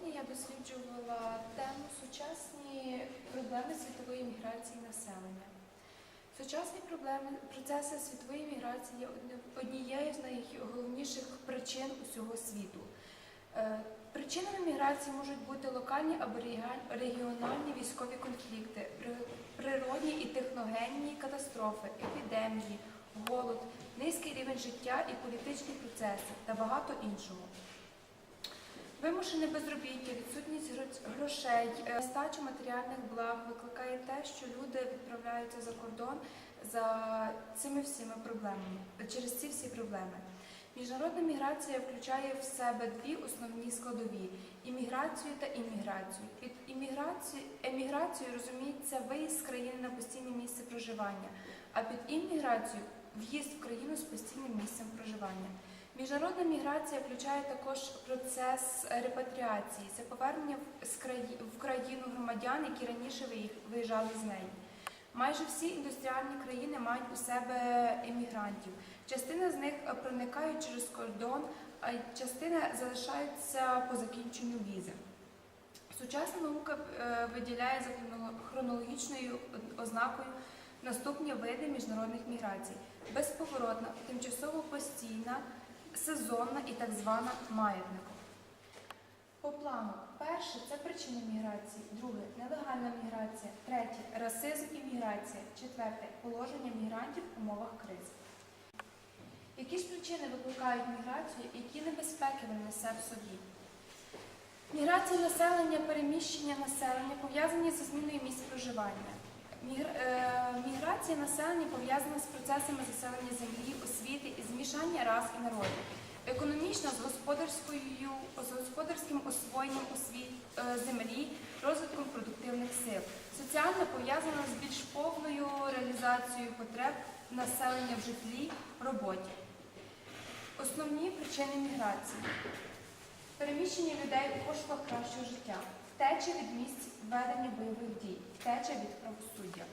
Сьогодні я досліджувала тему сучасні проблеми світової міграції населення. Сучасні проблеми, процеси світової міграції є однією з найголовніших причин усього світу. Е, Причинами міграції можуть бути локальні або регіональні військові конфлікти, природні і техногенні катастрофи, епідемії, голод, низький рівень життя і політичні процеси та багато іншого. Вимушене безробіття, відсутність грошей, е, нестача матеріальних благ викликає те, що люди відправляються за кордон за цими всіми проблемами, через ці всі проблеми. Міжнародна міграція включає в себе дві основні складові імміграцію та імміграцію. Під еміграцією розуміється виїзд з країни на постійне місце проживання, а під імміграцією в'їзд в країну з постійним місцем проживання. Міжнародна міграція включає також процес репатріації, це повернення в- країну громадян, які раніше виїжджали з неї. Майже всі індустріальні країни мають у себе емігрантів. Частина з них проникають через кордон, а частина залишаються по закінченню візи. Сучасна наука е, виділяє за хронологічною ознакою наступні види міжнародних міграцій: безповоротна, тимчасово постійна, сезонна і так звана маятникова. По плану, перше це причини міграції, друге нелегальна міграція, третє расизм і міграція, четверте положення мігрантів в умовах кризи. Які ж причини викликають міграцію, які небезпеки вона несе в собі? Міграція населення, переміщення населення пов'язані зі зміною місць проживання. Е, Міграція населення пов'язана з процесами заселення землі, освіти і змішання рас і народів. Економічно з господарською з господарським освоєнням освіт е, землі, розвитком продуктивних сил. Соціально пов'язана з більш повною реалізацією потреб населення в житлі, роботі. Основні причини міграції. Переміщення людей у пошуках кращого життя, втеча від місць ведення бойових дій, втеча від правосуддя.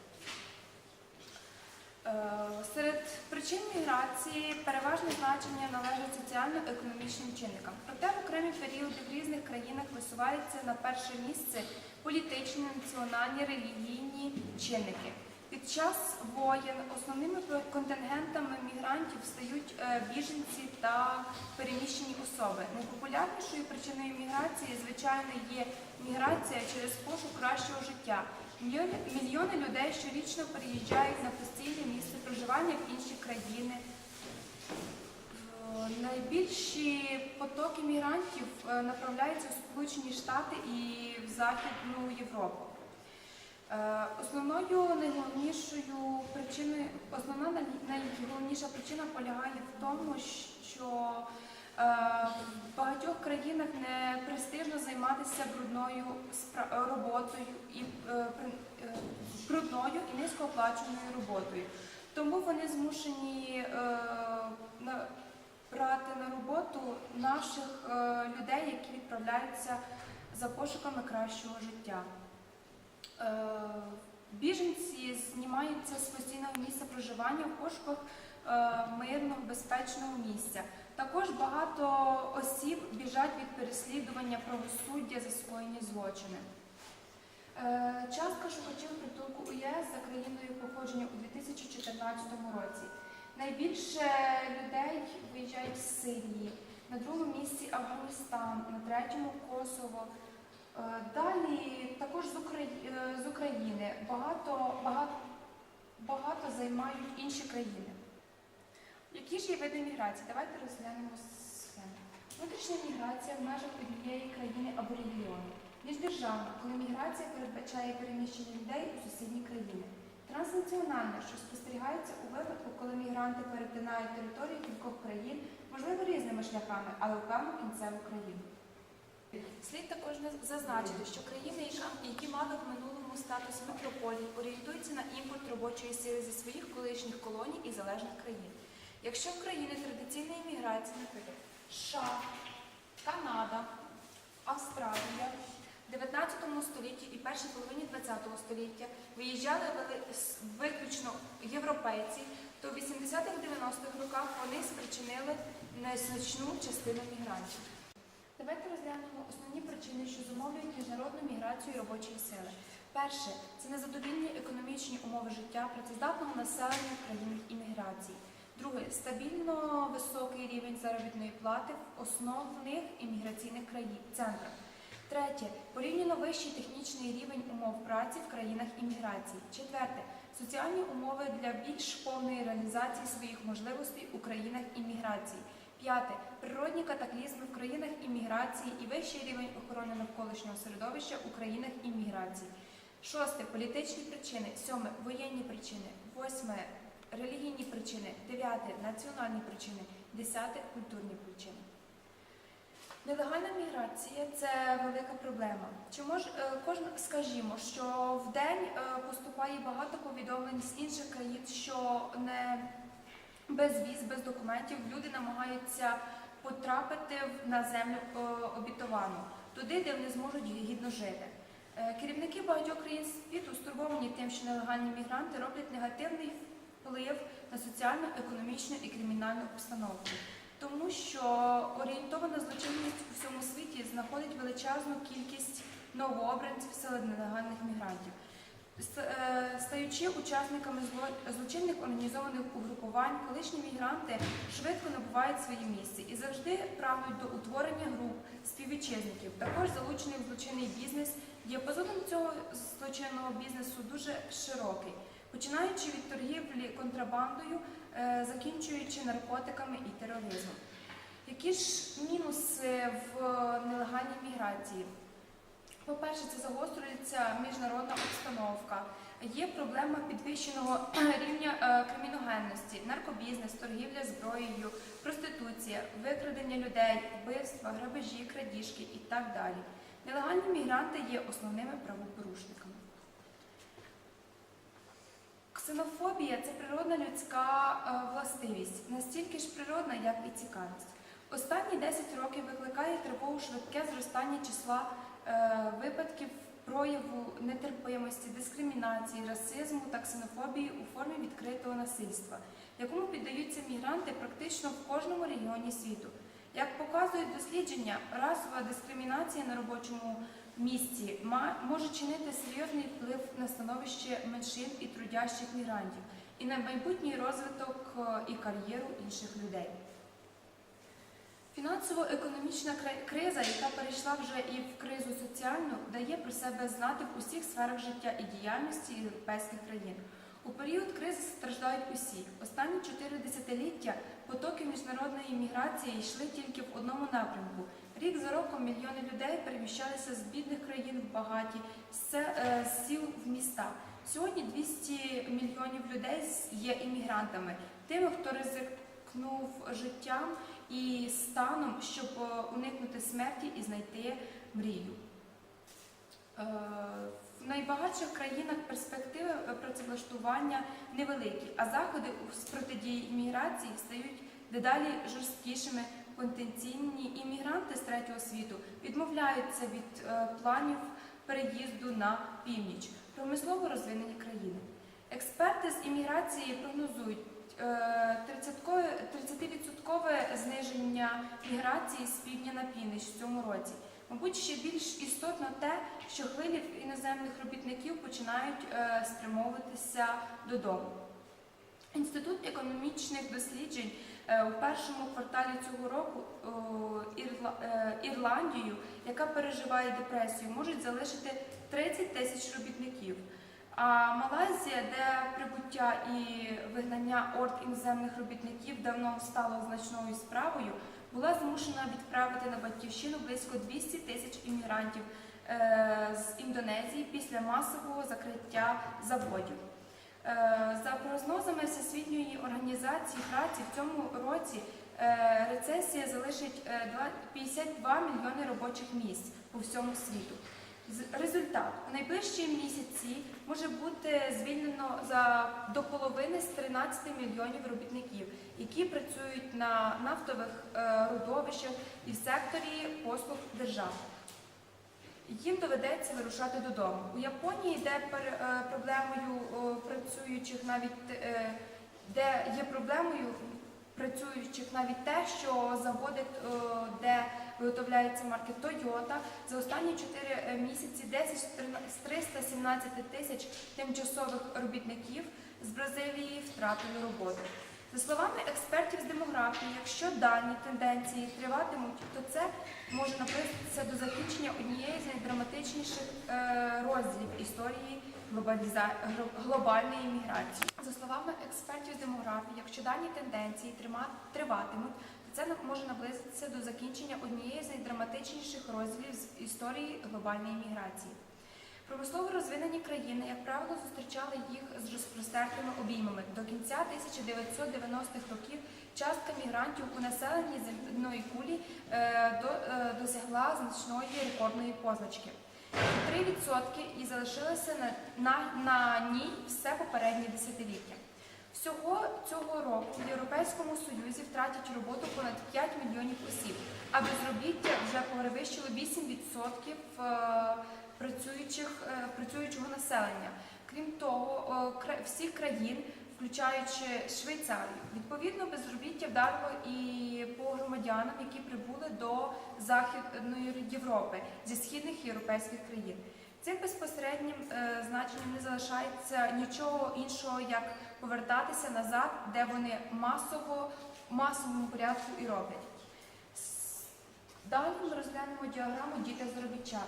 Е, Серед причин міграції переважне значення належить соціально-економічним чинникам. Проте в окремі періоди в різних країнах висуваються на перше місце політичні, національні, релігійні чинники. Під час воєн основними контингентами мігрантів стають е, біженці та переміщені особи. Найпопулярнішою причиною міграції, звичайно, є міграція через пошук кращого життя. Мільйони, людей щорічно переїжджають на постійне місце проживання в інші країни. Е, Найбільші потоки мігрантів е, направляються у Сполучені Штати і в Західну Європу. Е, Основною найголовнішою причиною, основна найголовніша причина полягає в тому, що в багатьох країнах не престижно займатися брудною роботою і е, е, брудною і низькооплаченою роботою. Тому вони змушені е, брати на роботу наших е, людей, які відправляються за пошуками кращого життя. Е, Біженці знімаються з постійного місця проживання в пошуках е, мирного, безпечного місця. Також багато осіб біжать від переслідування правосуддя за скоєні злочини. Е, Частка шукачів притулку у ЄС за країною походження у 2014 році. Найбільше людей виїжджають з Сирії, на другому місці Афганістан, на третьому Косово. Е, Далі також з з України багато, багато, багато займають інші країни. Які ж є види міграції? Давайте розглянемо схему. Внутрішня міграція в межах однієї країни або регіону. Міждержавна, коли міграція передбачає переміщення людей у сусідні країни. Транснаціональна, що спостерігається у випадку, коли мігранти перетинають територію кількох країн, можливо, різними шляхами, але в певну кінцеву країну. Слід також зазначити, що країни, які мали в минулому статус метрополій, орієнтуються на імпорт робочої сили зі своїх колишніх колоній і залежних країн. Якщо в країни традиційної міграції, наприклад, США, Канада, Австралія, в 19 столітті і першій половині 20 століття виїжджали виключно європейці, то в 80-х 90-х роках вони спричинили незначну частину мігрантів. Давайте розглянемо основні причини, що зумовлюють міжнародну міграцію робочої сили. Перше це незадовільні економічні умови життя працездатного населення в країнах імміграції. Друге стабільно високий рівень заробітної плати в основних імміграційних країн центрах. Третє порівняно вищий технічний рівень умов праці в країнах імміграції. Четверте соціальні умови для більш повної реалізації своїх можливостей у країнах імміграції. П'яте природні катаклізми в країнах імміграції і вищий рівень охорони навколишнього середовища у країнах імміграції. Шосте політичні причини. Сьоме воєнні причини. Восьме релігійні причини. Дев'яте національні причини. Десяте культурні причини. Нелегальна міграція це велика проблема. Чи мож е, кожен скажімо, що в день е, поступає багато повідомлень з інших країн, що не без віз, без документів люди намагаються потрапити на землю е, обітовану, туди, де вони зможуть гідно жити. Керівники багатьох країн світу стурбовані тим, що нелегальні мігранти роблять негативний вплив на соціальну, економічну і кримінальну обстановку тому що орієнтована злочинність у всьому світі знаходить величезну кількість новообранців серед нелегальних мігрантів. Е, Стаючи учасниками зло- злочинних організованих угрупувань, колишні мігранти швидко набувають своє місце і завжди прагнуть до утворення груп співвітчизників, також залучених в злочинний бізнес. Діапазоном цього злочинного бізнесу дуже широкий, починаючи від торгівлі контрабандою, е, закінчуючи наркотиками і тероризмом. Які ж мінуси в нелегальній міграції? По-перше, це загострюється міжнародна обстановка. Є проблема підвищеного рівня е, криміногенності, наркобізнес, торгівля зброєю, проституція, викрадення людей, вбивства, грабежі, крадіжки і так далі. Нелегальні мігранти є основними правопорушниками. Ксенофобія це природна людська е, властивість, настільки ж природна, як і цікавість. Останні 10 років викликає тривогу швидке зростання числа е, випадків прояву нетерпимості, дискримінації, расизму та ксенофобії у формі відкритого насильства, якому піддаються мігранти практично в кожному регіоні світу. Як показують дослідження, расова дискримінація на робочому місці ма- може чинити серйозний вплив на становище меншин і трудящих мігрантів і на майбутній розвиток е, і кар'єру інших людей. Фінансово-економічна криза, яка перейшла вже і в кризу соціальну, дає про себе знати в усіх сферах життя і діяльності європейських країн. У період кризи страждають усі. Останні чотири десятиліття потоки міжнародної міграції йшли тільки в одному напрямку. Рік за роком мільйони людей переміщалися з бідних країн в багаті, з е, сіл в міста. Сьогодні 200 мільйонів людей є іммігрантами, тими, хто ризикнув життям і станом, щоб е, уникнути смерті і знайти мрію. Е, В найбагатших країнах перспективи працевлаштування невеликі, а заходи з протидії імміграції стають дедалі жорсткішими. Потенційні іммігранти з третього світу відмовляються від е, планів переїзду на північ, промислово розвинені країни. Експерти з імміграції прогнозують е, 30% зниження міграції з півдня на північ в цьому році. Мабуть, ще більш істотно те, що хвилі іноземних робітників починають е, спрямовуватися додому. Інститут економічних досліджень е, у першому кварталі цього року е, Ірландію, яка переживає депресію, можуть залишити 30 тисяч робітників. А Малайзія, де прибуття і вигнання орд іноземних робітників давно стало значною справою, була змушена відправити на батьківщину близько 200 тисяч іммігрантів е, з Індонезії після масового закриття заводів. Е, За прогнозами Всесвітньої організації праці в цьому році е, рецесія залишить е, два- 52 мільйони робочих місць по всьому світу. Результат у найближчі місяці може бути звільнено за до половини з 13 мільйонів робітників, які працюють на нафтових е, родовищах і в секторі послуг держави. Їм доведеться вирушати додому. У Японії, де е, проблемою працюючих навіть е, де є проблемою працюючих, навіть те, що заводить, е, де виготовляється марки Toyota, за останні 4 місяці 10 з 317 тисяч тимчасових робітників з Бразилії втратили роботу. За словами експертів з демографії, якщо дані тенденції триватимуть, то це може наблизитися до закінчення однієї з найдраматичніших е, розділів історії глобальної міграції. За словами експертів з демографії, якщо дані тенденції триватимуть, то це може наблизитися до закінчення однієї з найдраматичніших розділів з історії глобальної міграції. Промислово розвинені країни, як правило, зустрічали їх з розпростертими обіймами. До кінця 1990-х років частка мігрантів у населенні земної кулі е, е, досягла значної рекордної позначки. 3% і залишилося на, на, на ній все попереднє десятиліття. Всього цього року в Європейському Союзі втратять роботу понад 5 мільйонів осіб, а безробіття вже перевищило 8% е, працюючих, е, працюючого населення. Крім того, всіх країн, включаючи Швейцарію, відповідно безробіття вдарило і по громадянам, які прибули до Західної Європи зі східних європейських країн. Цим безпосереднім е, значенням не залишається нічого іншого, як повертатися назад, де вони масово, масовому порядку і роблять. Далі ми розглянемо діаграму дітей заробітчан.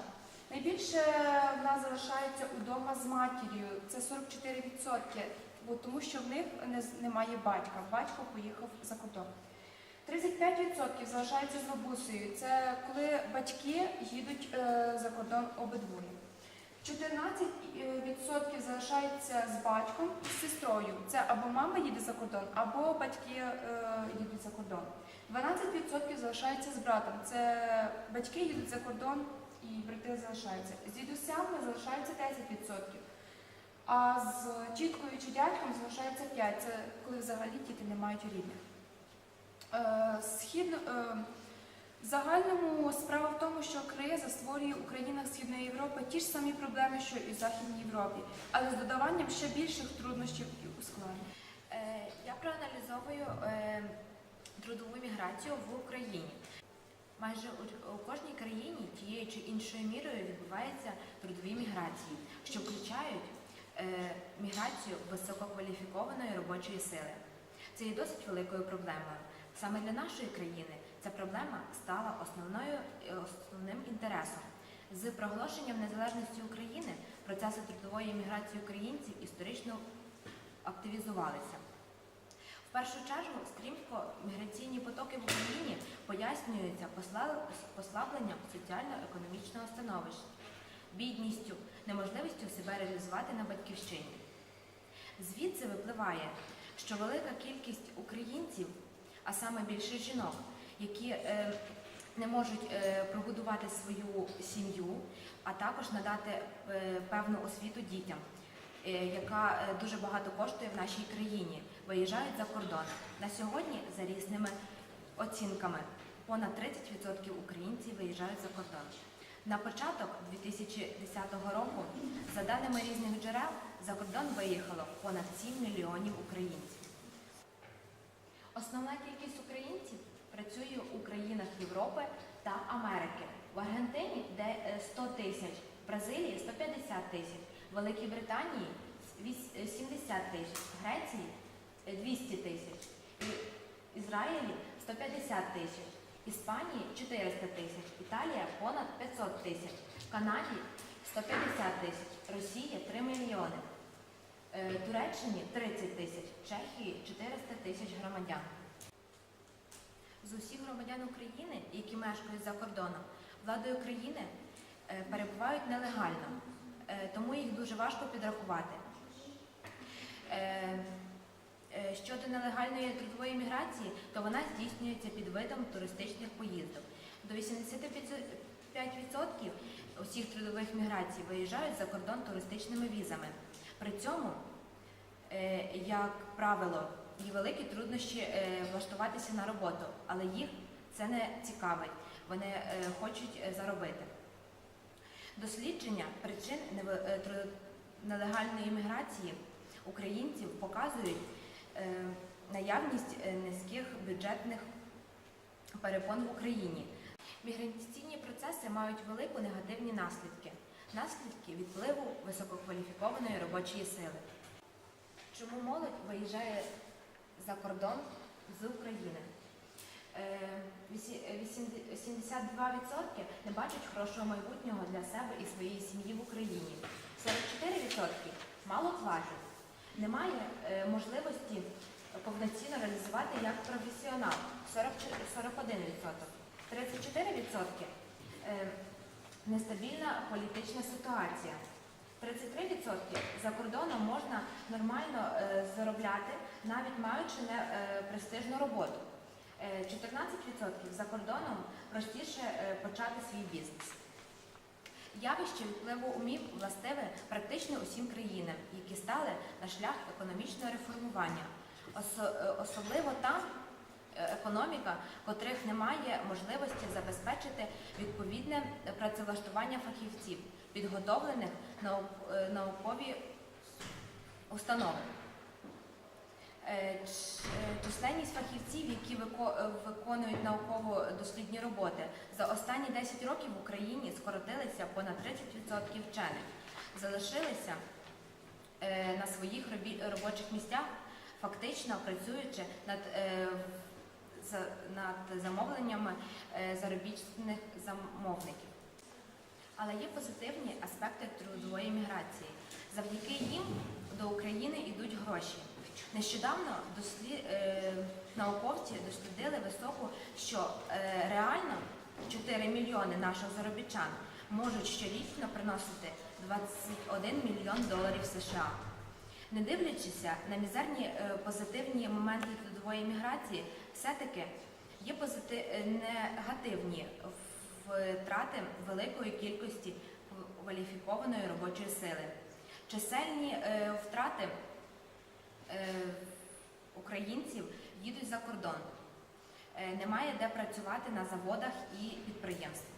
Найбільше в нас залишається удома з матір'ю, це 44%, бо тому що в них немає батька. Батько поїхав за кордон. 35% залишаються з бабусею. Це коли батьки їдуть е, за кордон обидвоє. 14% залишається з батьком і з сестрою. Це або мама їде за кордон, або батьки е, їдуть за кордон. 12% залишається з братом. Це батьки їдуть за кордон і брати залишаються. З дідусями залишається 10%. А з тіткою чи дядьком залишається 5%. Це коли взагалі діти не мають рідних. Е, Східно, е, в загальному справа в тому, що криза створює у країнах Східної Європи ті ж самі проблеми, що і в Західній Європі, але з додаванням ще більших труднощів і ускладнень. Е, Я проаналізовую трудову міграцію в Україні. Майже у, кожній країні тією чи іншою мірою відбуваються трудові міграції, що включають е, міграцію висококваліфікованої робочої сили. Це є досить великою проблемою. Саме для нашої країни ця проблема стала основною е, основним інтересом. З проголошенням незалежності України процеси трудової міграції українців історично активізувалися. Першу чергу стрімко міграційні потоки в Україні пояснюються послабленням соціально-економічного становища, бідністю, неможливістю себе реалізувати на батьківщині. Звідси випливає, що велика кількість українців, а саме більше жінок, які е, не можуть е, прогодувати свою сім'ю, а також надати е, певну освіту дітям, е, яка е, дуже багато коштує в нашій країні, виїжджають за кордон. На сьогодні, за різними оцінками, понад 30% українців виїжджають за кордон. На початок 2010 року, за даними різних джерел, за кордон виїхало понад 7 мільйонів українців. Основна кількість українців працює у країнах Європи та Америки. В Аргентині де е, 100 тисяч, в Бразилії 150 тисяч, в Великій Британії е, 70 тисяч, в Греції 200 тисяч, Ізраїлі 150 тисяч, Іспанії 400 тисяч, Італія понад 500 тисяч, Канаді 150 тисяч, Росія 3 мільйони. Е, Туреччині 30 тисяч, Чехії 400 тисяч громадян. З усіх громадян України, які мешкають за кордоном, владою країни е, перебувають нелегально, е, тому їх дуже важко підрахувати. Е, Щодо нелегальної трудової міграції, то вона здійснюється під видом туристичних поїздок. До 85% усіх трудових міграцій виїжджають за кордон туристичними візами. При цьому, е, як правило, є великі труднощі е, влаштуватися на роботу, але їх це не цікавить. Вони хочуть заробити. Дослідження причин нелегальної міграції українців показують наявність е, низьких бюджетних перепон в Україні. Міграційні процеси мають велику негативні наслідки. Наслідки відпливу висококваліфікованої робочої сили. Чому молодь виїжджає за кордон з України? Е, вісі- е, вісімде- 72% не бачать хорошого майбутнього для себе і своєї сім'ї в Україні. 44% мало платять. Немає е, можливості повноцінно реалізувати як професіонал 41%. 34% е, нестабільна політична ситуація. 33% за кордоном можна нормально е, заробляти, навіть маючи не престижну роботу. Е, 14% за кордоном простіше почати свій бізнес. Явище впливу умів властиве практично усім країнам, які стали на шлях економічного реформування. Е, особливо там е, економіка, котрих немає можливості забезпечити відповідне працевлаштування фахівців, підготовлених е, наукові установи. Е, е, Численність фахівців, які е, виконують науково-дослідні роботи, за останні 10 років в Україні скоротилися понад 30% вчених. Залишилися на своїх робочих місцях, фактично працюючи над, над замовленнями заробітних замовників. Але є позитивні аспекти трудової міграції. Завдяки їм до України йдуть гроші. Нещодавно дослі... е, науковці дослідили високу, що е, реально 4 мільйони наших заробітчан можуть щорічно приносити 21 мільйон доларів США. Не дивлячися на мізерні е, позитивні моменти трудової міграції, все-таки є позити... е, негативні втрати великої кількості кваліфікованої робочої сили. Чисельні втрати українців їдуть за кордон. Е, немає де працювати на заводах і підприємствах.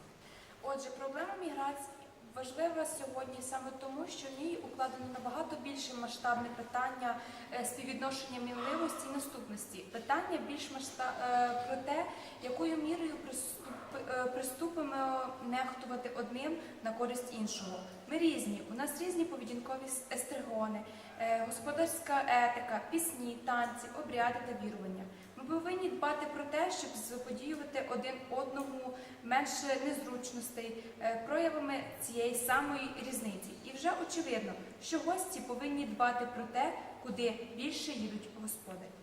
Отже, проблема міграції важлива сьогодні саме тому, що в ній укладено набагато більше масштабне питання е, співвідношення мінливості і наступності. Питання більш масштаб е, про те, якою мірою приступ- е, приступимо нехтувати одним на користь іншого. Ми різні, у нас різні поведінкові естригони, е, господарська етика, пісні, танці, обряди та вірування. Ми повинні дбати про те, щоб заподіювати один одному менше незручностей е, проявами цієї самої різниці. І вже очевидно, що гості повинні дбати про те, куди більше їдуть господарі.